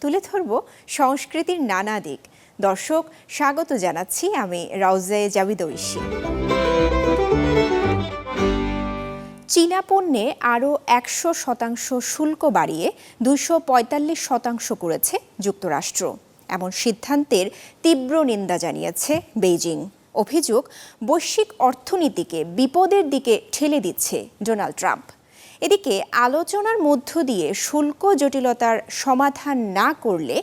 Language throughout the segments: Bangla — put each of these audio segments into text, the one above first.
তুলে ধরব সংস্কৃতির নানা দিক। দর্শক, স্বাগত জানাচ্ছি আমি রাউজে জাবিদ ঐশী চীনা পণ্যে আরও একশো শতাংশ শুল্ক বাড়িয়ে দুশো পঁয়তাল্লিশ শতাংশ করেছে যুক্তরাষ্ট্র। এমন সিদ্ধান্তের তীব্র নিন্দা জানিয়েছে বেইজিং। অভিযোগ, বৈশ্বিক অর্থনীতিকে বিপদের দিকে ঠেলে দিচ্ছে ডোনাল্ড ট্রাম্প। এদিকে আলোচনার মধ্য দিয়ে শুল্ক জটিলতার সমাধান না করলে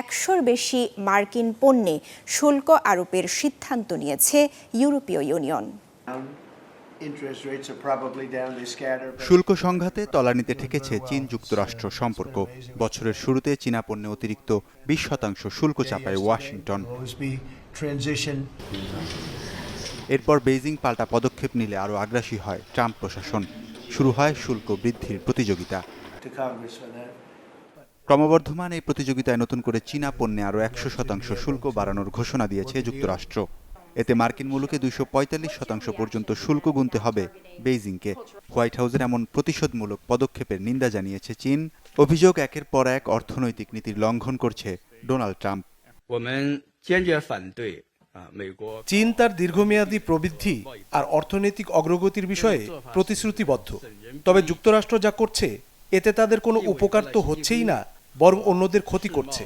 একশোর বেশি মার্কিন পণ্যে শুল্ক আরোপের সিদ্ধান্ত নিয়েছে ইউরোপীয় ইউনিয়ন। শুল্ক সংঘাতে তলানিতে ঠেকেছে চীন যুক্তরাষ্ট্র সম্পর্ক। বছরের শুরুতে চীনা পণ্যে অতিরিক্ত বিশ শতাংশ শুল্ক চাপায় ওয়াশিংটন। এরপর বেইজিং পাল্টা পদক্ষেপ নিলে আরও আগ্রাসী হয় ট্রাম্প প্রশাসন। শুরু হয় শুল্ক বৃদ্ধির প্রতিযোগিতা. ক্রমবর্ধমান এই প্রতিযোগিতায় নতুন করে চীনা পণ্যে আরও একশো শতাংশ শুল্ক বাড়ানোর ঘোষণা দিয়েছে যুক্তরাষ্ট্র। এতে মার্কিন মুলুকে দুইশো পঁয়তাল্লিশ শতাংশ পর্যন্ত শুল্ক গুনতে হবে বেইজিংকে। হোয়াইট হাউসের এমন প্রতিশোধমূলক পদক্ষেপের নিন্দা জানিয়েছে চীন। অভিযোগ একের পর এক অর্থনৈতিক নীতির লঙ্ঘন করছে ডোনাল্ড ট্রাম্প। চীন তার দীর্ঘমেয়াদী প্রবৃদ্ধি আর অর্থনৈতিক অগ্রগতির বিষয়ে প্রতিশ্রুতিবদ্ধ। তবে যুক্তরাষ্ট্র যা করছে এতে তাদের কোনো উপকার তো হচ্ছেই না বরং অন্যদের ক্ষতি করছে।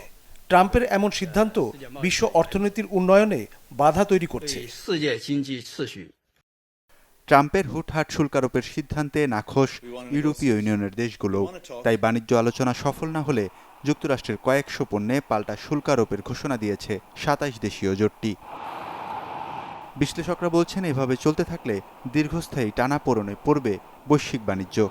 ট্রাম্পের এমন সিদ্ধান্ত বিশ্ব অর্থনীতির উন্নয়নে বাধা তৈরি করছে। ট্রাম্পের হুটহাট শুল্ক আরোপের সিদ্ধান্তে নাখোশ ইউরোপীয় ইউনিয়নের দেশগুলো তাই বাণিজ্য আলোচনা সফল না হলে যুক্তরাষ্ট্রের কয়েকশো পণ্যে পাল্টা শুল্কারোপের ঘোষণা দিয়েছে সাতাইশ দেশীয় জোটটি। বিশ্লেষকরা বলছেন, এভাবে চলতে থাকলে দীর্ঘস্থায়ী টানাপোড়নে পড়বে বৈশ্বিক বাণিজ্য।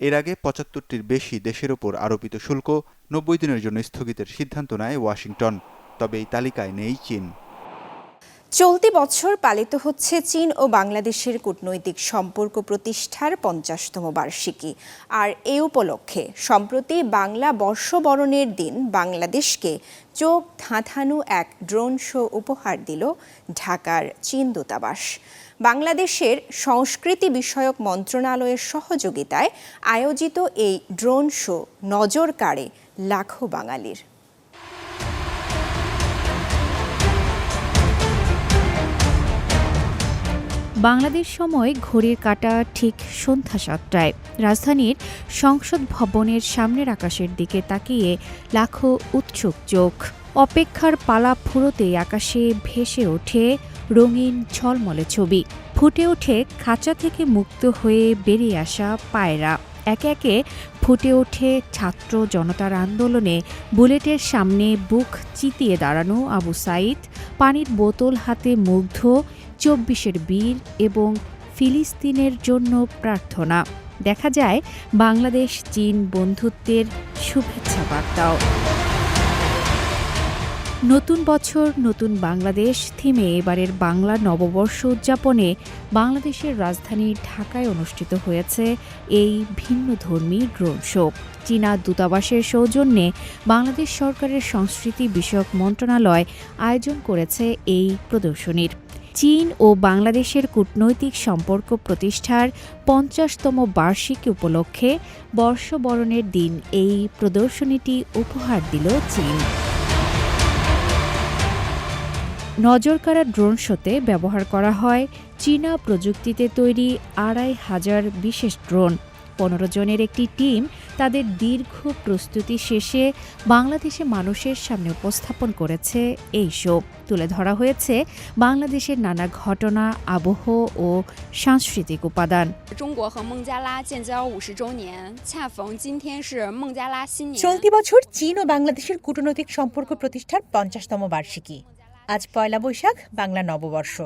এর আগে পঁচাত্তরটির বেশি দেশের ওপর আরোপিত শুল্ক নব্বই দিনের জন্য স্থগিতের সিদ্ধান্ত নেয় ওয়াশিংটন, তবে এই তালিকায় নেই চীন। চলতি বছর পালিত হচ্ছে চীন ও বাংলাদেশের কূটনৈতিক সম্পর্ক প্রতিষ্ঠার পঞ্চাশতম বার্ষিকী। আর এ উপলক্ষে, সম্প্রতি বাংলা বর্ষবরণের দিন বাংলাদেশকে চোখ ধাঁধানো এক ড্রোন শো উপহার দিল ঢাকার চীন দূতাবাস। বাংলাদেশের সংস্কৃতি বিষয়ক মন্ত্রণালয়ের সহযোগিতায় আয়োজিত এই ড্রোন শো নজর কাড়ে লাখো বাঙালির। বাংলাদেশ সময় ঘড়ির কাঁটা ঠিক সন্ধ্যা সাতটায়। রাজধানীর সংসদ ভবনের সামনের আকাশের দিকে তাকিয়ে লাখো উৎসুক চোখ। অপেক্ষার পালা ফুরোতে আকাশে ভেসে ওঠে রঙিন ঝলমলে ছবি। ফুটে ওঠে খাঁচা থেকে মুক্ত হয়ে বেরিয়ে আসা পায়রা। একে একে ফুটে ওঠে ছাত্র জনতার আন্দোলনে। বুলেটের সামনে বুক চিতিয়ে দাঁড়ানো আবু সাইদ। পানির বোতল হাতে মুগ্ধ চব্বিশের বীর এবং ফিলিস্তিনের জন্য প্রার্থনা। দেখা যায়, বাংলাদেশ, চীন বন্ধুত্বের শুভেচ্ছা বার্তাও। নতুন বছর, নতুন বাংলাদেশ থিমে এবারের বাংলা নববর্ষ উদযাপনে বাংলাদেশের রাজধানী ঢাকায় অনুষ্ঠিত হয়েছে এই ভিন্নধর্মী ড্রোন শো। চীনা দূতাবাসের সৌজন্যে বাংলাদেশ সরকারের সংস্কৃতি বিষয়ক মন্ত্রণালয় আয়োজন করেছে এই প্রদর্শনীর। চীন ও বাংলাদেশের কূটনৈতিক সম্পর্ক প্রতিষ্ঠার পঞ্চাশতম বার্ষিকী উপলক্ষে বর্ষবরণের দিন এই প্রদর্শনীটি উপহার দিল চীন। নজরকাড়া ড্রোন শোতে ব্যবহার করা হয় চীনা প্রযুক্তিতে তৈরি আড়াই হাজার বিশেষ ড্রোন। পনেরো জনের একটি টিম তাদের দীর্ঘ প্রস্তুতি শেষে বাংলাদেশে মানুষের সামনে উপস্থাপন করেছে এই শো। তুলে ধরা হয়েছে বাংলাদেশের নানা ঘটনা, আবহ ও সাংস্কৃতিক উপাদান। চলতি বছর চীন ও বাংলাদেশের কূটনৈতিক সম্পর্ক প্রতিষ্ঠার পঞ্চাশতম বার্ষিকী। আজ পয়লা বৈশাখ, বাংলা নববর্ষ।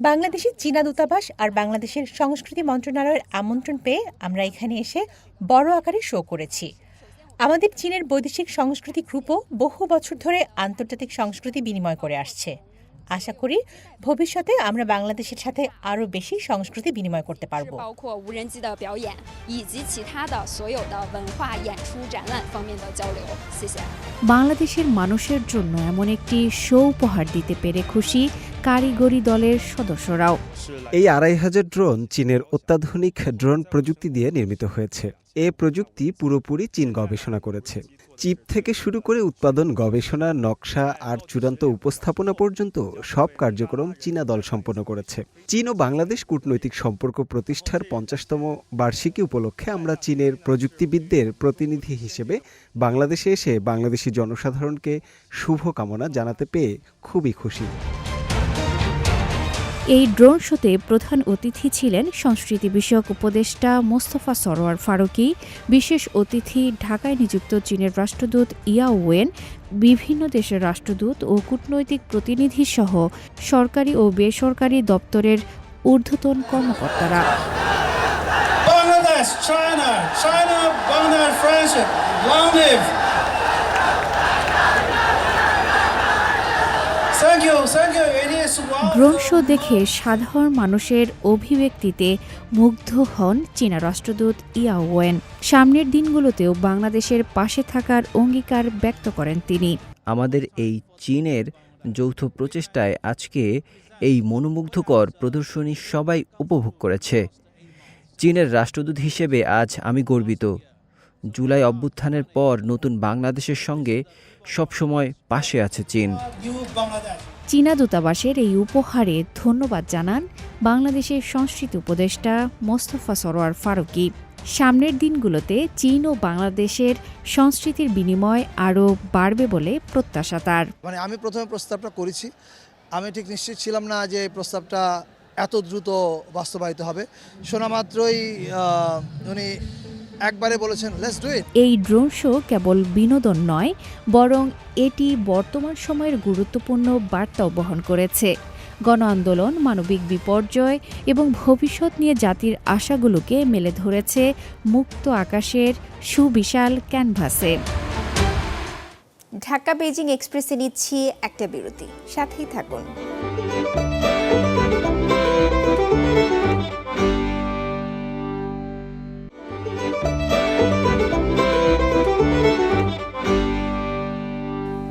বাংলাদেশের চীনা দূতাবাস আর বাংলাদেশের সংস্কৃতি মন্ত্রণালয়ের আমন্ত্রণ পেয়ে আমরা এখানে এসে বড় আকারে শো করেছি। আমাদের চীনের বৈদেশিক সংস্কৃতি গ্রুপও বহু বছর ধরে আন্তর্জাতিক সংস্কৃতি বিনিময় করে আসছে। আশা করি ভবিষ্যতে আমরা বাংলাদেশের সাথে আরও বেশি সংস্কৃতি বিনিময় করতে পারব। বাংলাদেশের মানুষের জন্য এমন একটি শো উপহার দিতে পেরে খুশি কারিগরি দলের সদস্যরাও। এই আড়াই হাজার ড্রোন চীনের অত্যাধুনিক ড্রোন প্রযুক্তি দিয়ে নির্মিত হয়েছে। এ প্রযুক্তি পুরোপুরি চীন গবেষণা করেছে। চিপ থেকে শুরু করে উৎপাদন, গবেষণা, নকশা আর চূড়ান্ত উপস্থাপনা পর্যন্ত সব কার্যক্রম চীনা দল সম্পন্ন করেছে। চীন ও বাংলাদেশ কূটনৈতিক সম্পর্ক প্রতিষ্ঠার পঞ্চাশতম বার্ষিকী উপলক্ষে আমরা চীনের প্রযুক্তিবিদদের প্রতিনিধি হিসেবে বাংলাদেশে এসে বাংলাদেশি জনসাধারণকে শুভকামনা জানাতে পেয়ে খুবই খুশি। এই ড্রোন শোতে প্রধান অতিথি ছিলেন সংস্কৃতি বিষয়ক উপদেষ্টা মোস্তফা সরোয়ার ফারুকি বিশেষ অতিথি ঢাকায় নিযুক্ত চীনের রাষ্ট্রদূত ইয়া ওয়েন বিভিন্ন দেশের রাষ্ট্রদূত ও কূটনৈতিক প্রতিনিধি সহ সরকারি ও বেসরকারি দপ্তরের ঊর্ধ্বতন কর্মকর্তারা. Thank you, thank you. Drone show দেখে সাধারণ মানুষের অভিব্যক্তিতে মুগ্ধ হন চীনা রাষ্ট্রদূত ইয়া ওয়েন। সামনের দিনগুলোতেও বাংলাদেশের পাশে থাকার অঙ্গীকার ব্যক্ত করেন তিনি। আমাদের এই চীনের যৌথ প্রচেষ্টায় আজকে এই মনোমুগ্ধকর প্রদর্শনী সবাই উপভোগ করেছে। চীনের রাষ্ট্রদূত হিসেবে আজ আমি গর্বিত। জুলাই অভ্যুত্থানের পর নতুন বাংলাদেশের সঙ্গে সবসময় পাশে আছে চীন. চীনা দূতাবাসের এই উপহারে ধন্যবাদ জানান বাংলাদেশের সংস্কৃতি উপদেষ্টা মোস্তফা সরোয়ার ফারুকি। সামনের দিনগুলোতে চীন ও বাংলাদেশের সংস্কৃতির বিনিময় আরও বাড়বে বলে প্রত্যাশা তার। মানে আমি প্রথমে প্রস্তাবটা করেছি। আমি ঠিক নিশ্চিত ছিলাম না যে প্রস্তাবটা এত দ্রুত বাস্তবায়িত হবে। শোনা মাত্রই উনি একবারে বলেছেন লেটস ডু ইট এই ড্রোন শো কেবল বিনোদন নয় বরং এটি বর্তমান সময়ের গুরুত্বপূর্ণ বার্তাও বহন করেছে। গণ আন্দোলন মানবিক বিপর্যয় এবং ভবিষ্যৎ নিয়ে জাতির আশাগুলোকে মেলে ধরেছে মুক্ত আকাশের সুবিশাল ক্যানভাসে। ঢাকা বেজিং এক্সপ্রেসে নিচ্ছি একটা বিরতি। সাথেই থাকুন।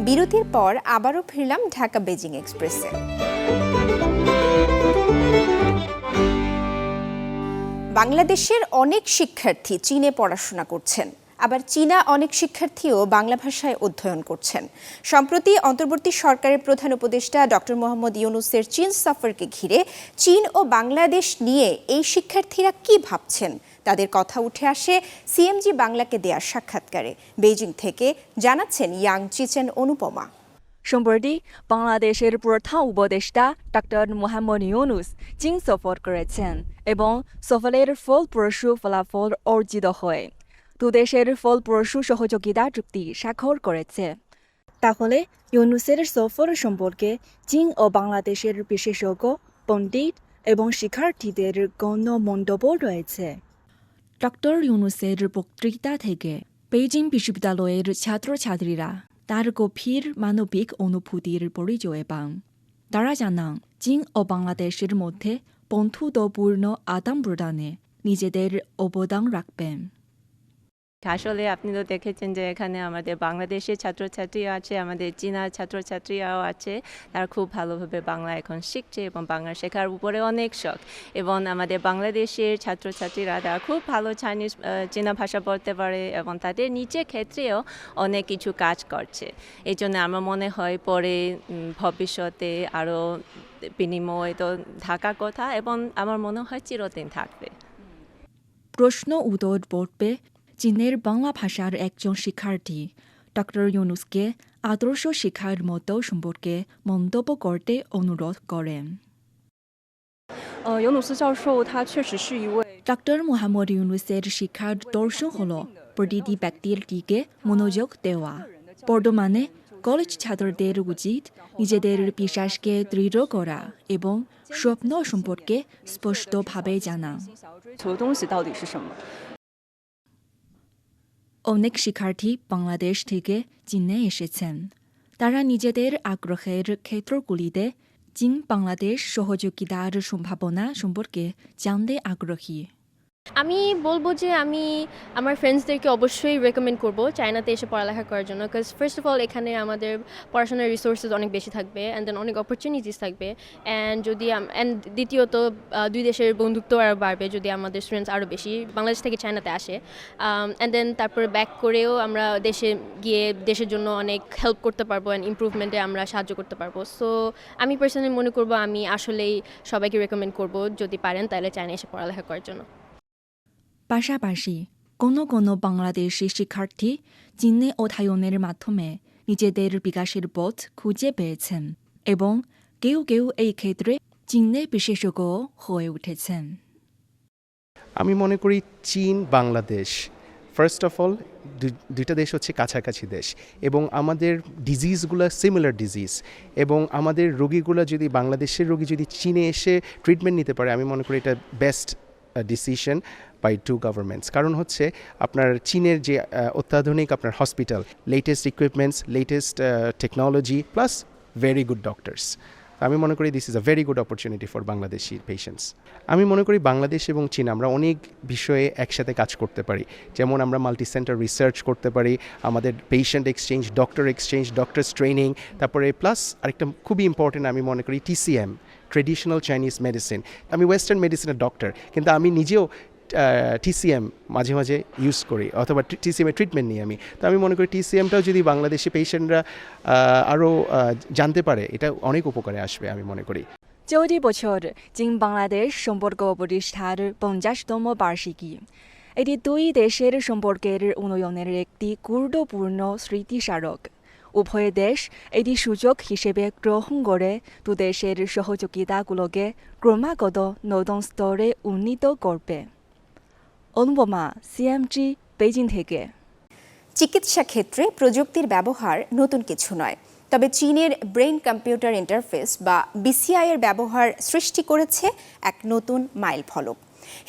বিরতির পর আবারও ফিরলাম ঢাকা বেজিং এক্সপ্রেসে। বাংলাদেশের অনেক শিক্ষার্থী চীনে পড়াশোনা করছেন। আবার চীনা অনেক শিক্ষার্থীও বাংলা ভাষায় অধ্যয়ন করছেন। সম্প্রতি অন্তর্বর্তী সরকারের প্রধান উপদেষ্টা ডক্টর মোহাম্মদ ইউনুসের চীন সফরকে ঘিরে চীন ও বাংলাদেশ নিয়ে এই শিক্ষার্থীরা কি ভাবছেন? তাদের কথা উঠে আসে সিএমজি বাংলাকে দেওয়ার সাক্ষাৎকারে। বেইজিং থেকে জানাচ্ছেন ইয়াং চিচেন অনুপমা। সম্প্রতি বাংলাদেশের প্রধান উপদেষ্টা ডক্টর মোহাম্মদ ইউনুস চীন সফর করেছেন এবং সফরের ফলপ্রসূ ফলাফল অর্জিত হয়। দুদেশের ফলপ্রসূ সহযোগিতা চুক্তি স্বাক্ষর করেছে। তাহলে ইউনুসের সফর সম্পর্কে চীন ও বাংলাদেশের বিশেষজ্ঞ, পণ্ডিত এবং শিক্ষার্থীদের গণ্য মন্তব্য রয়েছে। ডক্টর ইউনুসের বক্তৃতা থেকে বেইজিং বিশ্ববিদ্যালয়ের ছাত্রছাত্রীরা তার গভীর মানবিক অনুভূতির পরিচয় পান তারা জানান চীন ও বাংলাদেশের মধ্যে বন্ধুত্বপূর্ণ আদান প্রদানে নিজেদের অবদান রাখবেন আসলে আপনি তো দেখেছেন যে এখানে আমাদের বাংলাদেশের ছাত্রছাত্রীও আছে, আমাদের চীনা ছাত্রছাত্রীরাও আছে। তারা খুব ভালোভাবে বাংলা এখন শিখছে এবং বাংলা শেখার উপরে অনেক শখ। এবং আমাদের বাংলাদেশের ছাত্রছাত্রীরা, তারা খুব ভালো চাইনিজ চীনা ভাষা বলতে পারে এবং তাদের নিচে ক্ষেত্রেও অনেক কিছু কাজ করছে। এই জন্য আমার মনে হয় পরে ভবিষ্যতে আরও বিনিময় তো থাকার কথা এবং আমার মনে হয় চিরদিন থাকবে। প্রশ্ন উত্তর পড়বে চীনের বাংলা ভাষার একজন শিক্ষার্থী। ডক্টর ইউনুসকে আদর্শ শিক্ষার মতো সম্পর্কে মন্তব্য করতে অনুরোধ করেন। ডক্টর মোহাম্মদ ইউনুসের শিক্ষার দর্শন হল প্রতিটি ব্যক্তির দিকে মনোযোগ দেওয়া। বর্তমানে কলেজ ছাত্রদের উচিত নিজেদের বিশ্বাসকে দৃঢ় করা এবং স্বপ্ন সম্পর্কে স্পষ্টভাবে জানা। অনেক শিক্ষার্থী বাংলাদেশ থেকে চীনে এসেছেন। তারা নিজেদের আগ্রহের ক্ষেত্রগুলিতে চীন বাংলাদেশ সহযোগিতার সম্ভাবনা সম্পর্কে জানতে আগ্রহী। আমি বলব যে আমি আমার ফ্রেন্ডসদেরকে অবশ্যই রেকমেন্ড করব চায়নাতে এসে পড়ালেখা করার জন্য বিকজ ফার্স্ট অফ অল এখানে আমাদের পড়াশোনার রিসোর্সেস অনেক বেশি থাকবে অ্যান্ড দেন অনেক অপরচুনিটিস থাকবে অ্যান্ড যদি অ্যান্ড দ্বিতীয়ত দুই দেশের বন্ধুত্ব আরও বাড়বে যদি আমাদের স্টুডেন্টস আরও বেশি বাংলাদেশ থেকে চায়নাতে আসে। অ্যান্ড দেন তারপরে ব্যাক করেও আমরা দেশে গিয়ে দেশের জন্য অনেক হেল্প করতে পারব অ্যান্ড ইম্প্রুভমেন্টে আমরা সাহায্য করতে পারব। সো আমি পার্সোনালি মনে করব আমি আসলেই সবাইকে রেকমেন্ড করব, যদি পারেন তাহলে চায়না এসে পড়ালেখা করার জন্য। পাশাপাশি কোনো কোনো বাংলাদেশি শিক্ষার্থী চীনে অধ্যয়নের মাধ্যমে নিজেদের বিকাশের পথ খুঁজে পেয়েছেন এবং কেউ কেউ এই ক্ষেত্রে চীনে বিশেষজ্ঞ হয়ে উঠেছেন। আমি মনে করি চীন, বাংলাদেশ ফার্স্ট অফ অল দুইটা দেশ হচ্ছে কাছাকাছি দেশ এবং আমাদের ডিজিজগুলো সিমিলার ডিজিজ এবং আমাদের রোগীগুলো যদি, বাংলাদেশের রোগী যদি চীনে এসে ট্রিটমেন্ট নিতে পারে, আমি মনে করি এটা best decision by two governments কারণ হচ্ছে আপনার চীনের যে অত্যাধুনিক আপনার hospital latest equipments latest technology plus very good doctors আমি মনে করি this is a very good opportunity for Bangladeshi patients আমি মনে করি বাংলাদেশ এবং চীন আমরা অনেক বিষয়ে একসাথে কাজ করতে পারি। যেমন আমরা মাল্টি সেন্টার রিসার্চ করতে পারি, আমাদের patient exchange doctor exchange doctors training তারপরে প্লাস আরেকটা খুবই ইম্পর্টেন্ট আমি মনে করি টিসিএম ট্রেডিশনাল চাইনিজ মেডিসিন আমি ওয়েস্টার্ন মেডিসিনের ডক্টর কিন্তু আমি নিজেও টিসিএম মাঝে মাঝে ইউজ করি, অথবা টিসিএমের ট্রিটমেন্ট নিই আমি। তো আমি মনে করি টিসিএমটাও যদি বাংলাদেশি পেশেন্টরা আরও জানতে পারে, এটা অনেক উপকারে আসবে আমি মনে করি। চলতি বছর, চীন বাংলাদেশ সম্পর্ক প্রতিষ্ঠার পঞ্চাশতম বার্ষিকী। এটি দুই দেশের সম্পর্কের উন্নয়নের একটি গুরুত্বপূর্ণ স্মৃতিস্মারক। উভয় দেশ এটি সুযোগ হিসেবে গ্রহণ করে দুদেশের সহযোগিতাগুলোকে ক্রমাগত নতুন স্তরে উন্নীত করবে। অনুপমা সিএমজি বেজিং থেকে। চিকিৎসা ক্ষেত্রে প্রযুক্তির ব্যবহার নতুন কিছু নয়, তবে চীনের ব্রেন কম্পিউটার ইন্টারফেস বা বিসিআই এর ব্যবহার সৃষ্টি করেছে এক নতুন মাইল ফলক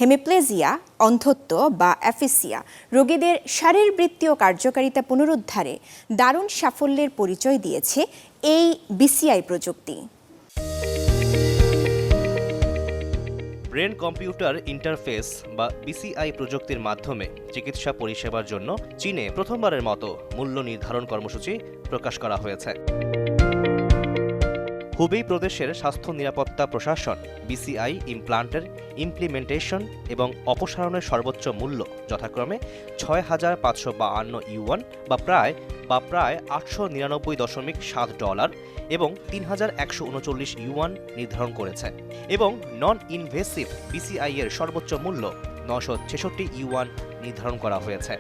হেমিপ্লেজিয়া, অন্ধত্ব বা অ্যাফিসিয়া, রোগীদের শারীরবৃত্তীয় কার্যকারিতা পুনরুদ্ধারে দারুণ সাফল্যের পরিচয় দিয়েছে এই বিসিআই প্রযুক্তি। ব্রেন কম্পিউটার ইন্টারফেস বা বিসিআই প্রযুক্তির মাধ্যমে চিকিৎসা পরিষেবার জন্য চীনে প্রথমবারের মতো মূল্য নির্ধারণ কর্মসূচি প্রকাশ করা হয়েছে। হুবেই প্রদেশের স্বাস্থ্য নিরাপত্তা প্রশাসন, বিসিআই, ইমপ্লান্টের ইমপ্লিমেন্টেশন এবং অপসারণের সর্বোচ্চ মূল্য যথাক্রমে ছয় হাজার পাঁচশো বাহান্ন ইউয়ান বা প্রায় বা প্রায় আটশো নিরানব্বই দশমিক সাত ডলার এবং তিন হাজার একশো উনচল্লিশ ইউয়ান নির্ধারণ করেছে এবং নন ইনভেসিভ বিসিআই এর সর্বোচ্চ মূল্য নশো ছেষট্টি ইউয়ান নির্ধারণ করা হয়েছে।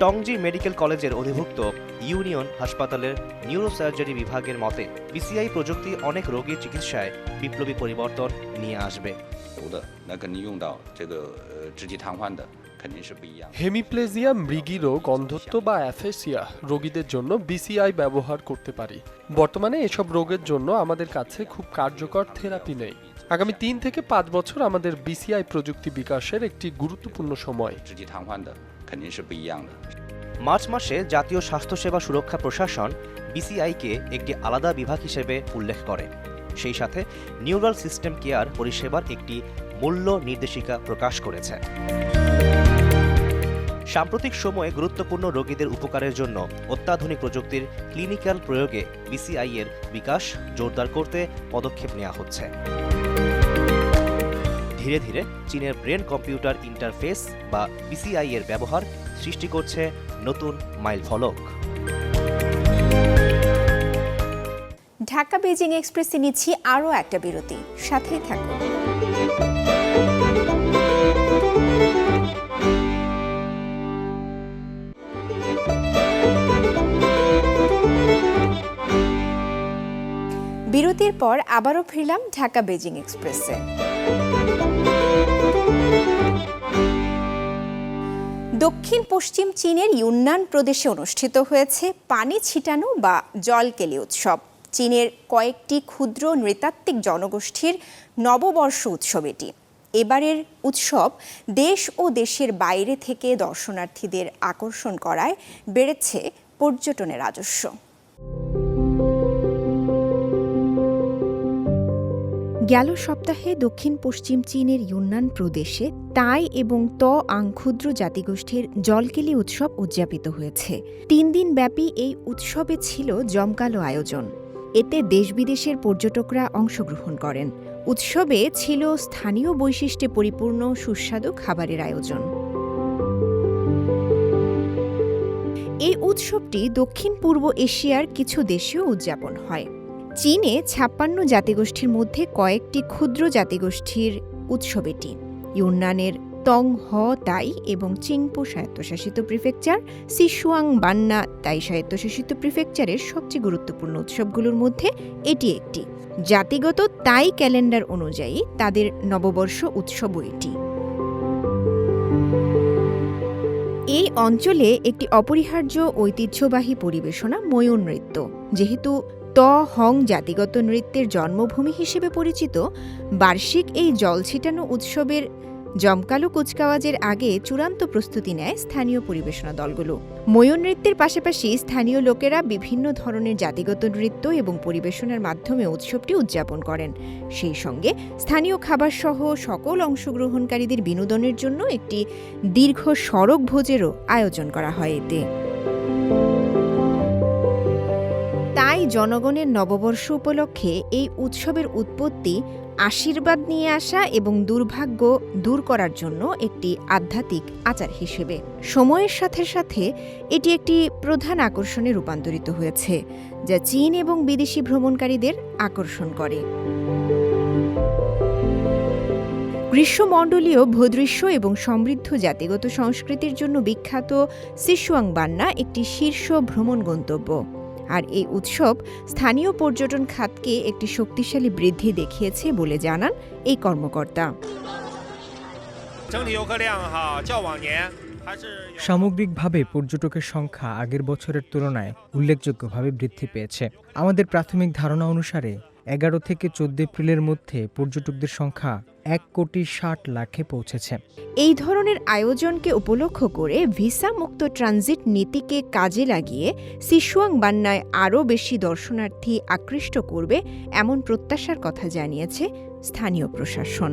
টংজি মেডিকেল কলেজের অধিভুক্ত ইউনিয়ন হাসপাতালের নিউরোসার্জারি বিভাগের মতে বিসিআই প্রযুক্তি অনেক রোগীর চিকিৎসায় বিপ্লবী পরিবর্তন নিয়ে আসবে। হেমিপ্লেজিয়া মৃগী রোগ অন্ধত্ব বা অ্যাফেসিয়া রোগীদের জন্য বিসিআই ব্যবহার করতে পারি। বর্তমানে এসব রোগের জন্য আমাদের কাছে খুব কার্যকর থেরাপি নেই। আগামী তিন থেকে পাঁচ বছর আমাদের বিসিআই প্রযুক্তি বিকাশের একটি গুরুত্বপূর্ণ সময়। 肯定是不一样的。 মার্চ মাসে জাতীয় স্বাস্থ্যসেবা সুরক্ষা প্রশাসন বিসিআইকে একটি আলাদা বিভাগ হিসেবে উল্লেখ করে সেই সাথে নিউরাল সিস্টেম কেয়ার পরিষেবার একটি মূল্য নির্দেশিকা প্রকাশ করেছে সাম্প্রতিক সময়ে গুরুত্বপূর্ণ রোগীদের উপকারের জন্য অত্যাধুনিক প্রযুক্তির ক্লিনিক্যাল প্রয়োগে বিসিআই এর বিকাশ জোরদার করতে পদক্ষেপ নেওয়া হচ্ছে ধীরে ধীরে চীনের ব্রেন কম্পিউটার ইন্টারফেস বা বিসিআই এর ব্যবহার সৃষ্টি করছে নতুন মাইল ফলক। ঢাকা বেজিং এক্সপ্রেসে নিচ্ছি আরও একটা বিরতি। সাথেই থাকুন। বিরতির পর আবারও ফিরলাম ঢাকা বেজিং এক্সপ্রেসে। দক্ষিণ পশ্চিম চীনের ইউন্নান প্রদেশে অনুষ্ঠিত হয়েছে পানি ছিটানো বা জলকেলি উৎসব। চীনের কয়েকটি ক্ষুদ্র নৃতাত্ত্বিক জনগোষ্ঠীর নববর্ষ উৎসব এটি। এবারের উৎসব দেশ ও দেশের বাইরে থেকে দর্শনার্থীদের আকর্ষণ করায় বেড়েছে পর্যটনের রাজস্ব। গেল সপ্তাহে দক্ষিণ পশ্চিম চীনের ইউনান প্রদেশে তাই এবং ত আং ক্ষুদ্র জাতিগোষ্ঠীর জলকেলি উৎসব উদযাপিত হয়েছে। তিন দিন ব্যাপী এই উৎসবে ছিল জমকালো আয়োজন। এতে দেশ বিদেশের পর্যটকরা অংশগ্রহণ করেন। উৎসবে ছিল স্থানীয় বৈশিষ্ট্যে পরিপূর্ণ সুস্বাদু খাবারের আয়োজন। এই উৎসবটি দক্ষিণ পূর্ব এশিয়ার কিছু দেশেও উদযাপন হয়। চীনে ছাপ্পান্ন জাতিগোষ্ঠীর মধ্যে কয়েকটি ক্ষুদ্র জাতিগোষ্ঠীর উৎসব এটি। ইউনানের তং হ তাই এবং চিংপো স্বায়ত্তশাসিত প্রিফেকচার, সিসুয়াং বান্না তাই স্বায়ত্তশাসিত প্রিফেকচারের সবচেয়ে গুরুত্বপূর্ণ উৎসবগুলোর মধ্যে এটি একটি। জাতিগত তাই ক্যালেন্ডার অনুযায়ী তাদের নববর্ষ উৎসবও এটি। এই অঞ্চলে একটি অপরিহার্য ঐতিহ্যবাহী পরিবেশনা ময়ূর নৃত্য। যেহেতু ত হং জাতিগত নৃত্যের জন্মভূমি হিসেবে পরিচিত, বার্ষিক এই জল ছিটানো উৎসবের জমকালো কুচকাওয়াজের আগে চূড়ান্ত প্রস্তুতি নেয় স্থানীয় পরিবেশনা দলগুলো। ময়ূর নৃত্যের পাশাপাশি স্থানীয় লোকেরা বিভিন্ন ধরনের জাতিগত নৃত্য এবং পরিবেশনার মাধ্যমে উৎসবটি উদযাপন করেন। সেই সঙ্গে স্থানীয় খাবার সহ সকল অংশগ্রহণকারীদের বিনোদনের জন্য একটি দীর্ঘ সড়ক ভোজেরও আয়োজন করা হয় এতে। জনগণের নববর্ষ উপলক্ষে এই উৎসবের উৎপত্তি আশীর্বাদ নিয়ে আসা এবং দুর্ভাগ্য দূর করার জন্য একটি আধ্যাত্মিক আচার হিসেবে। সময়ের সাথে সাথে এটি একটি প্রধান আকর্ষণে রূপান্তরিত হয়েছে, যা চীন এবং বিদেশি ভ্রমণকারীদের আকর্ষণ করে। গ্রীষ্মমণ্ডলীয় ভূদৃশ্য এবং সমৃদ্ধ জাতিগত সংস্কৃতির জন্য বিখ্যাত সিসুয়াং বান্না একটি শীর্ষ ভ্রমণ গন্তব্য। আর এই উৎসব স্থানীয় পর্যটন খাতকে একটি শক্তিশালী বৃদ্ধি দেখিয়েছে বলে জানান এই কর্মকর্তা। সামগ্রিকভাবে পর্যটকের সংখ্যা আগের বছরের তুলনায় উল্লেখযোগ্যভাবে বৃদ্ধি পেয়েছে। আমাদের প্রাথমিক ধারণা অনুসারে এগারো থেকে চোদ্দ এপ্রিলের মধ্যে পর্যটকদের সংখ্যা এক কোটি ষাট লাখে পৌঁছেছে। এই ধরনের আয়োজনকে উপলক্ষ করে ভিসা মুক্ত ট্রানজিট নীতিকে কাজে লাগিয়ে সিসুয়াং বান্নায় আরও বেশি দর্শনার্থী আকৃষ্ট করবে এমন প্রত্যাশার কথা জানিয়েছে স্থানীয় প্রশাসন।